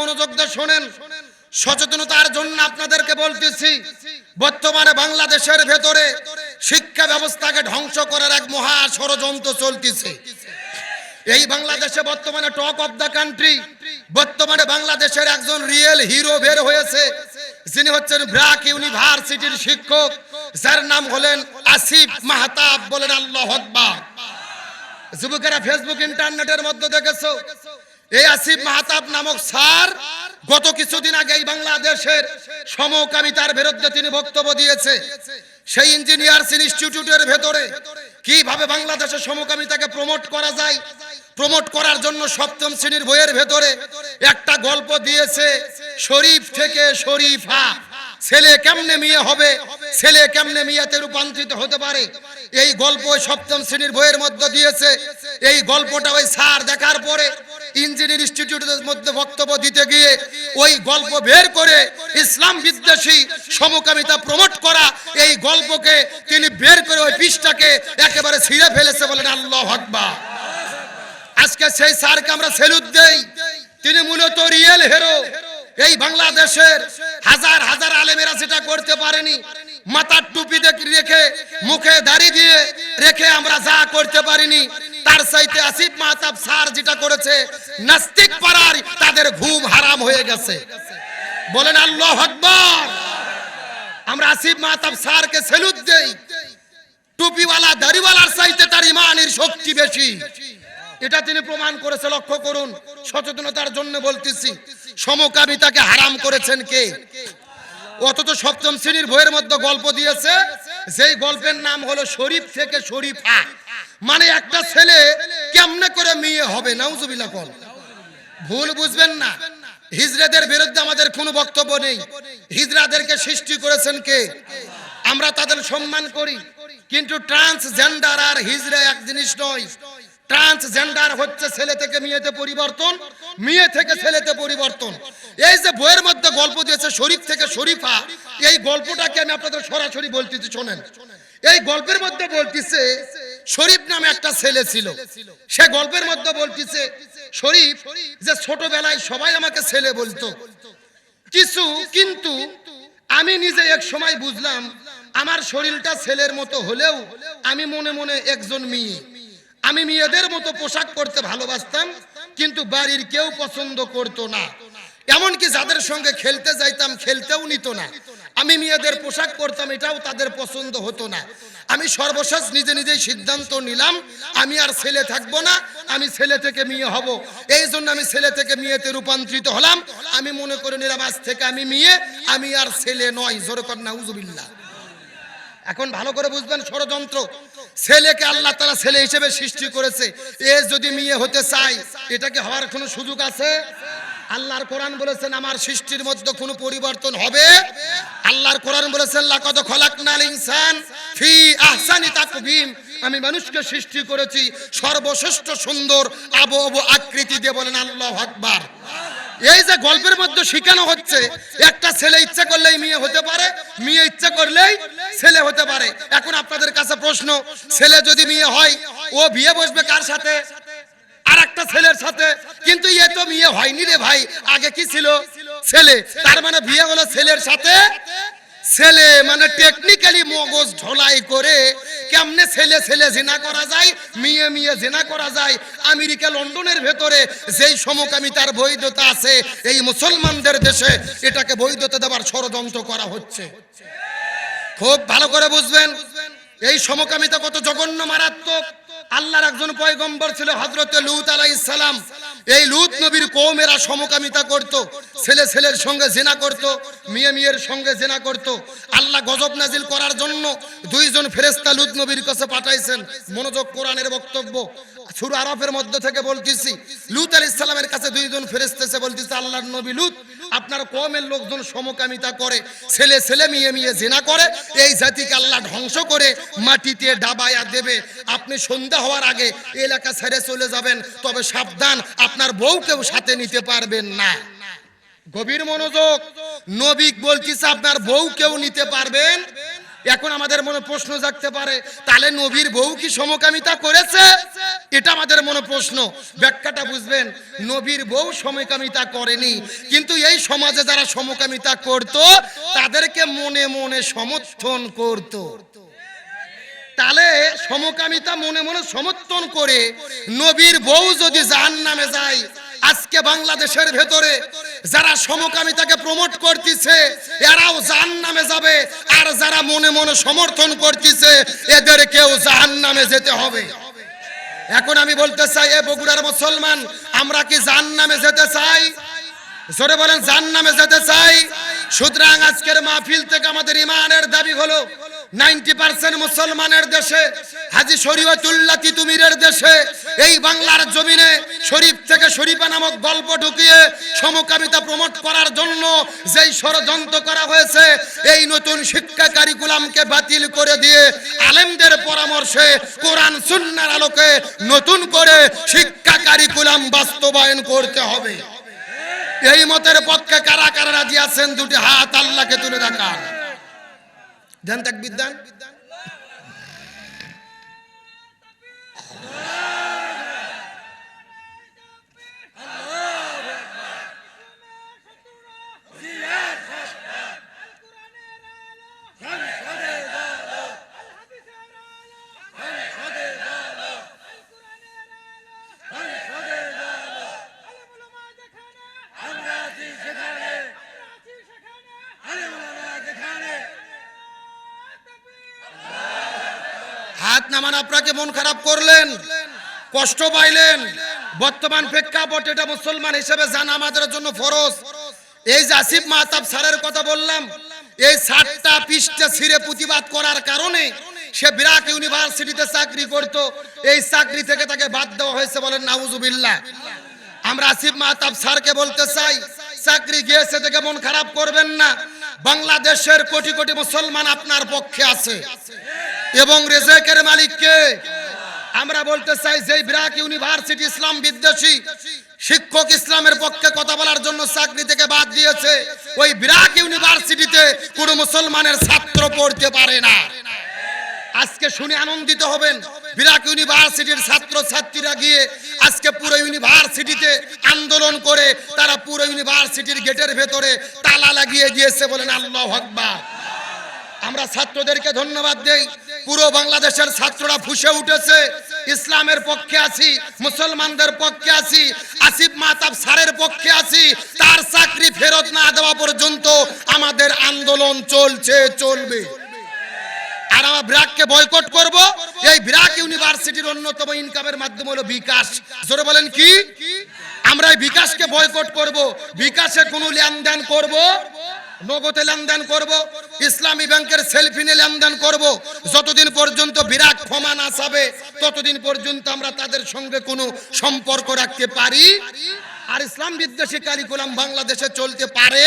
মনোযোগ দিয়ে শোনেন। সচেতনতার জন্য আপনাদেরকে বলতেছি, বর্তমানে বাংলাদেশের ভেতরে শিক্ষা ব্যবস্থাকে ধ্বংস করার এক মহা ষড়যন্ত্র চলতেছে। এই বাংলাদেশে বর্তমানে টক অফ দ্য কান্ট্রি বর্তমানে বাংলাদেশের একজন রিয়েল হিরো বের হয়েছে, যিনি হচ্ছেন ব্র্যাক ইউনিভার্সিটির শিক্ষক, যার নাম হলেন আসিফ মাহতাব বলেন আল্লাহ যুবকেরা ফেসবুক ইন্টারনেটের মধ্যে দেখেছ? এই আসিফ মাহতাব নামক স্যার গত কিছুদিন আগে বাংলাদেশের সমকামিতার বিরুদ্ধে তিনি বক্তব্য দিয়েছে। সেই ইঞ্জিনিয়ার্স ইনস্টিটিউটের ভেতরে কীভাবে বাংলাদেশের সমকামিতাকে প্রমোট করা যায় প্রমোট করার জন্য সপ্তম শ্রেণির বইয়ের ভেতরে একটা গল্প দিয়েছে, শরীফ থেকে শরীফা, ছেলে কেমনে মেয়ে হবে, ছেলে কেমনে মেয়েতে রূপান্তরিত হতে পারে? এই গল্প সপ্তম শ্রেণির বইয়ের মধ্যে দিয়েছে, এই গল্পটা ওই স্যার দেখার পরে ইঞ্জিনিয়ার ইনস্টিটিউটের মধ্যে বক্তব্য দিতে গিয়ে ওই গল্প বের করে ইসলাম বিদ্বেষী সমকামিতা প্রমোট করা, এই গল্পকে তিনি বের করে ওই পৃষ্ঠাকে একেবারে ছিঁড়ে ফেলেছে বলেন আল্লাহ আকবার। আজকে সেই স্যারকে আমরা সেলুট দেই। তিনি মূলত রিয়েল হিরো। এই বাংলাদেশের হাজার হাজার আলেমেরা সেটা করতে পারেনি। মাথার টুপি রেখে, মুখে দাড়ি দিয়ে রেখে আমরা যা করতে পারিনি। তার সাইতে আসিফ মাহতাব স্যার যেটা করেছে, নাস্তিক পাড়ার তাদের ঘুম হারাম হয়ে গেছে। বলেন আল্লাহ আকবার। আমরা আসিফ মাহতাব স্যারকে সেলুট দেই। টুপিওয়ালা, দাড়িওয়ালার চাইতে তার ইমানের শক্তি বেশি। এটা তিনি প্রমাণ করেছে, লক্ষ্য করুন। সচেতনতার জন্য বলতেছি, সমকামিতাকে হারাম করেছেন কে? অথচ সপ্তম শ্রেণির বইয়ের মধ্যে গল্প দিয়েছে যেই গল্পের নাম হলো শরীফ থেকে শরীফা। মানে একটা ছেলে কেমনে করে মেয়ে হবে নাউজুবিল্লা কল ভুল বুঝবেন না। হিজরাদের বিরুদ্ধে আমাদের কোনো বক্তব্য নেই। হিজরাদেরকে সৃষ্টি করেছেন কে? আমরা তাদের সম্মান করি। কিন্তু ট্রান্সজেন্ডার আর হিজরা এক জিনিস নয়। ট্রান্সজেন্ডার হচ্ছে ছেলে থেকে মেয়েতে পরিবর্তন, মেয়ে থেকে ছেলেতে পরিবর্তন। এই যে বইয়ের মধ্যে গল্প দিয়েছে শরীফ থেকে শরীফা, এই গল্পটাকে আমি আপনাদের সরাসরি বলতেছি, শোনেন। এই গল্পের মধ্যে বলতেছে, শরীফ নামে একটা ছেলে ছিল। সে গল্পের মধ্যে বলতেছে, শরীফ, যে ছোটবেলায় সবাই আমাকে ছেলে বলতো। কিছু, কিন্তু আমি নিজে এক সময় বুঝলাম, আমার শরীরটা ছেলের মতো হলেও আমি মনে মনে একজন মেয়ে। আমি মেয়েদের মতো পোশাক পরতে ভালোবাসতাম, কিন্তু বাড়ির কেউ পছন্দ করতো না। এমনকি যাদের সঙ্গে খেলতে যাইতাম, খেলতেও নিত না। আমি মেয়েদের পোশাক পরতাম, এটাও তাদের পছন্দ হতো না। আমি সর্বশেষ নিজে নিজেই সিদ্ধান্ত নিলাম, আমি আর ছেলে থাকব না, আমি ছেলে থেকে মেয়ে হব। এই জন্য আমি ছেলে থেকে মেয়েতে রূপান্তরিত হলাম। আমি মনে করে নিলাম, আজ থেকে আমি মেয়ে, আমি আর ছেলে নয়। জোরকর নাউজুবিল্লাহ। এখন ভালো করে বুঝবেন ষড়যন্ত্র। ছেলেকে আল্লাহ তারা ছেলে হিসেবে সৃষ্টি করেছে। এ যদি মেয়ে হতে চায় এটাকে হওয়ার কোনো সুযোগ আছে? আল্লাহর কোরআন বলেছেন, আমার সৃষ্টির মধ্যে কোনো পরিবর্তন হবে। আল্লাহর কোরআন বলেছেন, লাকাদ খলাকনাল ইনসান ফি আহসানি তাকবীম। আমি মানুষকে সৃষ্টি করেছি, সর্বশ্রেষ্ঠ সুন্দর আবো আবো আকৃতি দিয়ে বলেন, আল্লাহ আকবার। এই যে গল্পের মধ্যে শিখানো হচ্ছে, একটা ছেলে ইচ্ছা করলেই মেয়ে হতে পারে, মেয়ে ইচ্ছা করলেই ছেলে হতে পারে। এখন আপনাদের কাছে প্রশ্ন, ছেলে যদি মেয়ে হয়, ও বিয়ে বসবে কার সাথে? আর একটা ছেলের সাথে। কিন্তু ইয়ে তো মেয়ে হয়নি রে ভাই, আগে কি ছিল? ছেলে, তার মানে বিয়ে হলো ছেলের সাথে ছেলে মানে টেকনিক্যালি মগজ ঢোলাই করে, কেমনে ছেলে ছেলে জেনা করা যায়, মেয়ে মেয়ে জেনা করা যায়, আমেরিকা লন্ডনের ভেতরে যেই সমকামিতার বৈধতা আছে, এই মুসলমানদের দেশে এটাকে বৈধতা দেওয়ার ষড়যন্ত্র করা হচ্ছে। খুব ভালো করে বুঝবেন, এই সমকামিতা কত জঘন্য মারাত্মক। আল্লাহর একজন পয়গম্বর ছিল হজরতে লুত আলাইহিস সালাম। এই লুত নবীর কৌমেরা সমকামিতা করত, ছেলে ছেলের সঙ্গে জেনা করত, মেয়ে মেয়ের সঙ্গে জেনা করত। আল্লাহ গজব নাজিল করার জন্য দুইজন ফেরেশতা লুত নবীর কাছে পাঠাইছেন। মনোযোগ কোরআনের বক্তব্য। সুর আরফের মধ্যে থেকে বলতেছি, লুত আলাইহিস সালামের কাছে দুইজন ফেরেশতা এসে বলতেছে, আল্লাহর নবী লুত, আপনার কমের লোকজন সমকামিতা করে, ছেলে ছেলে মেয়ে মেয়ে জেনা করে, এই জাতিকে আল্লাহ ধ্বংস করে মাটিতে ডাবায়া দেবে। আপনি সন্ধ্যা হওয়ার আগে এলাকা ছেড়ে চলে যাবেন, তবে সাবধান আপনার বউকেও সাথে নিতে পারবেন না। গভীর মনোযোগ। নবী বলতেছে, আপনার বউ কেউ নিতে পারবেন। এখন আমাদের মনে প্রশ্ন জাগতে পারে, তাহলে নবীর বউ কি সমকামিতা করেছে? এটা আমাদের মনে প্রশ্ন। ব্যাখ্যাটা বুঝবেন, নবীর বউ সমকামিতা করেনি, কিন্তু এই সমাজে যারা সমকামিতা করত, তাদেরকে মনে মনে সমর্থন করত। তাহলে সমকামিতা মনে মনে সমর্থন করে নবীর বউ যদি জাহান নামে যায়, আজকে বাংলাদেশের ভেতরে যারা সমকামিতাকে প্রমোট করতেছে, এরাও জাহান নামে যাবে। আর যারা মনে মনে সমর্থন করতেছে, এদেরকেও জাহান নামে যেতে হবে। এখন আমি বলতে চাই, এ বগুড়ার মুসলমান, আমরা কি জাহান নামে যেতে চাই? জোরে বলেন জাহান নামে যেতে চাই? সুতরাং আজকের মাহফিল থেকে আমাদের ইমানের দাবি হলো বাতিল করে দিয়ে আলেমদের পরামর্শে কোরআন সুন্নার আলোকে নতুন করে শিক্ষা কারিকুলাম বাস্তবায়ন করতে হবে। এই মতের পক্ষে কারা কারা রাজি আছেন, দুটি হাত আল্লাহকে তুলে দেখান। ধ্যান তাক বিদ্যান হাত নামান আপনাকে মন খারাপ করলেন, কষ্ট পাইলেন। বর্তমান প্রেক্ষাপট এটা মুসলমান হিসেবে জানা আমাদের জন্য ফরজ। এই যে আসিফ মাহতাব স্যারের কথা বললাম, এই সাতটা পৃষ্ঠা ছিঁড়ে প্রতিবাদ করার কারণে সে বিরাট ইউনিভার্সিটিতে চাকরি করত। এই চাকরি থেকে তাকে বাদ দেওয়া হয়েছে বলেন নাউজুবিল্লাহ। আমরা আসিফ মাহতাব স্যারকে বলতে চাই, চাকরি গিয়েছে দেখে মন খারাপ করবেন না। বাংলাদেশের কোটি কোটি মুসলমান আপনার পক্ষে আছে। এবং রেজেকের মালিককে আমরা বলতে চাই যে ব্রাক ইউনিভার্সিটি ইসলাম বিদ্বেষী, শিক্ষক ইসলামের পক্ষে কথা বলার জন্য চাকরি থেকে বাদ দিয়েছে, ওই ব্রাক ইউনিভার্সিটিতে কোনো মুসলমানের ছাত্র পড়তে পারে না। আজকে শুনে আনন্দিত হবেন। বিরাট ইউনিভার্সিটির ছাত্র ছাত্রীরা গিয়ে আজকে পুরো ইউনিভার্সিটিতে আন্দোলন করে, তারা পুরো ইউনিভার্সিটির গেটের ভেতরে তালা লাগিয়ে দিয়েছে বলেন আল্লাহ আকবার। আমরা ছাত্রদেরকে ধন্যবাদ দেই। পুরো বাংলাদেশের ছাত্ররা ফুসে উঠেছে। ইসলামের পক্ষে আছি, মুসলমানদের পক্ষে আছি, আসিফ মাতাব স্যারের পক্ষে আছি। তার চাকরি ফেরত না দেওয়া পর্যন্ত আমাদের আন্দোলন চলছে, চলবে। আর আমরা ব্র্যাককে বয়কট করব। এই ব্র্যাক ইউনিভার্সিটির অন্যতম ইনকামের মাধ্যম হলো বিকাশ। জোরে বলেন কি? আমরা এই বিকাশকে বয়কট করব। বিকাশে কোনো লেনদেন করব, নগদে লেনদেন করব, ইসলামী ব্যাংকের সেলফিনে লেনদেন করব। যতদিন পর্যন্ত বিরাট ক্ষমা না চাবে, ততদিন পর্যন্ত আমরা তাদের সঙ্গে কোনো সম্পর্ক রাখতে পারি। আর ইসলাম বিদ্বেষী কারিকুলাম বাংলাদেশে চলতে পারে।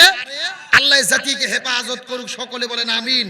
আল্লাহ জাতিকে হেফাজত করুক, সকলে বলেন আমিন।